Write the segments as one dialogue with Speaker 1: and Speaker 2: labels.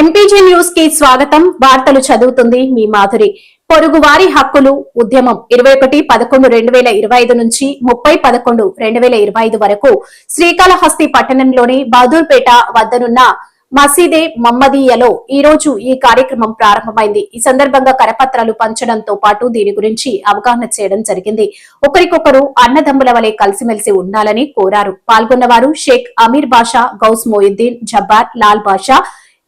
Speaker 1: MPG న్యూస్కి స్వాగతం. వార్తలు చదువుతుంది మీ మాధురి. పొరుగువారి హక్కులు ఉద్యమం ఇరవై ఒకటి పదకొండు రెండు వేల ఇరవై ఐదు నుంచి ముప్పై పదకొండు రెండు వేల ఇరవై ఐదు వరకు శ్రీకాళహస్తి పట్టణంలోని బహదూర్పేట వద్దనున్న మసీదే మమ్మదీయలో ఈ రోజు ఈ కార్యక్రమం ప్రారంభమైంది. ఈ సందర్భంగా కరపత్రాలు పంచడంతో పాటు దీని గురించి అవగాహన చేయడం జరిగింది. ఒకరికొకరు అన్నదమ్ముల వలె కలిసిమెలిసి ఉండాలని కోరారు. పాల్గొన్నవారు షేక్ అమీర్ బాషా గౌస్ మొయిద్దీన్ జబ్బార్ లాల్ బాషా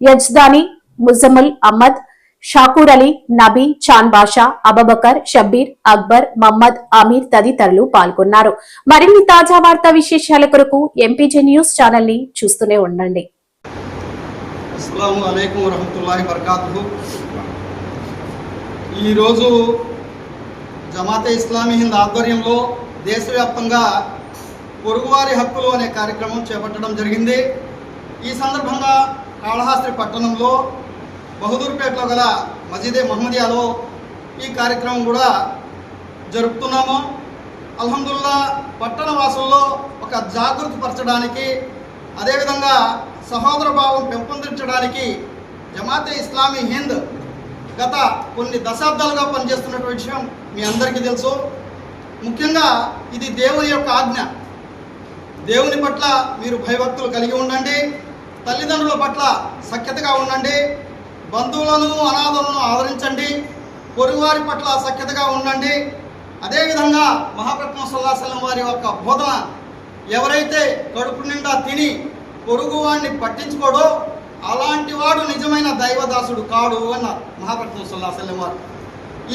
Speaker 1: యజ్దాని ముజముల్ అహ్మద్ షాకూర్ అలీ నబీ చాన్ బాషా అబబకర్ షబ్బీర్ అక్బర్ మహమ్మద్ అమీర్ తదితరులు పాల్గొన్నారు. మరిన్ని తాజా వార్తా విశేషాల కొరకు ఎంపీజే న్యూస్ ఛానల్ని చూస్తూనే ఉండండి.
Speaker 2: ఈరోజు జమాతే ఇస్లామీ హింద్ ఆధ్వర్యంలో దేశవ్యాప్తంగా పొరుగువారి హక్కులు అనే కార్యక్రమం చేపట్టడం జరిగింది. ఈ సందర్భంగా కాళహాస్త్రి పట్టణంలో బహదూర్పేటలో గల మసీదే మహమ్మదియాలో ఈ కార్యక్రమం కూడా జరుపుతున్నాము. అల్హమ్దుల్లా పట్టణ వాసుల్లో ఒక జాగృతి పరచడానికి అదేవిధంగా సహోదర భావం పెంపొందించడానికి జమాతే ఇస్లామీ హింద్ గత కొన్ని దశాబ్దాలుగా పనిచేస్తున్నటువంటి విషయం మీ అందరికీ తెలుసు. ముఖ్యంగా ఇది దేవుని యొక్క ఆజ్ఞ. దేవుని పట్ల మీరు భయభక్తులు కలిగి ఉండండి. తల్లిదండ్రుల పట్ల సఖ్యతగా ఉండండి. బంధువులను అనాథులను ఆదరించండి. పొరుగువారి పట్ల సఖ్యతగా ఉండండి. అదేవిధంగా మహాప్రత్మ సుల్లాసలం వారి యొక్క బోధన ఎవరైతే కడుపు నిండా తిని పొరుగువాడిని పట్టించుకోడో అలాంటి వాడు నిజమైన దైవదాసుడు కాడు అన్నారు మహాప్రత్మ సుల్లాసలం వారు.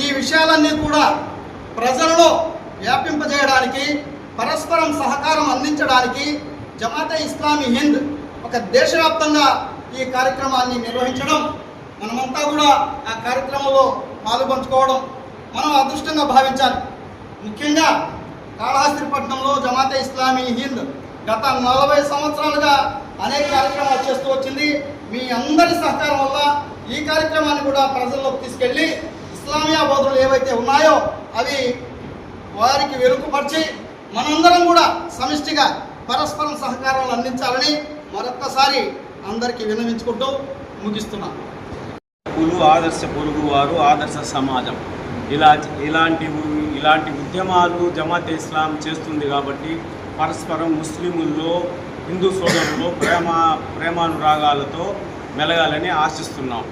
Speaker 2: ఈ విషయాలన్నీ కూడా ప్రజలలో వ్యాపింపజేయడానికి పరస్పరం సహకారం అందించడానికి జమాతే ఇస్లామీ హింద్ ఒక దేశవ్యాప్తంగా ఈ కార్యక్రమాన్ని నిర్వహించడం మనమంతా కూడా ఆ కార్యక్రమంలో పాలుపంచుకోవడం మనం అదృష్టంగా భావించాలి. ముఖ్యంగా కాళహస్తిపట్నంలో జమాతే ఇస్లామీ హింద్ గత నలభై సంవత్సరాలుగా అనేక కార్యక్రమాలు చేస్తూ వచ్చింది. మీ అందరి సహకారం వల్ల ఈ కార్యక్రమాన్ని కూడా ప్రజల్లోకి తీసుకెళ్ళి ఇస్లామియా బోధనలు ఏవైతే ఉన్నాయో అవి వారికి వెలుగుపరిచి మనందరం కూడా సమిష్టిగా పరస్పరం సహకారాలు అందించాలని మరొక్కసారి అందరికీ విన్నవించుకుంటూ ముగిస్తున్నాం.
Speaker 3: హక్కులు ఆదర్శ పొరుగువారు ఆదర్శ సమాజం. ఇలా ఇలాంటి ఇలాంటి ఉద్యమాలు జమాత్ ఇస్లాం చేస్తుంది కాబట్టి పరస్పరం ముస్లిముల్లో హిందూ సోదరుల్లో ప్రేమ ప్రేమానురాగాలతో మెలగాలని ఆశిస్తున్నాం.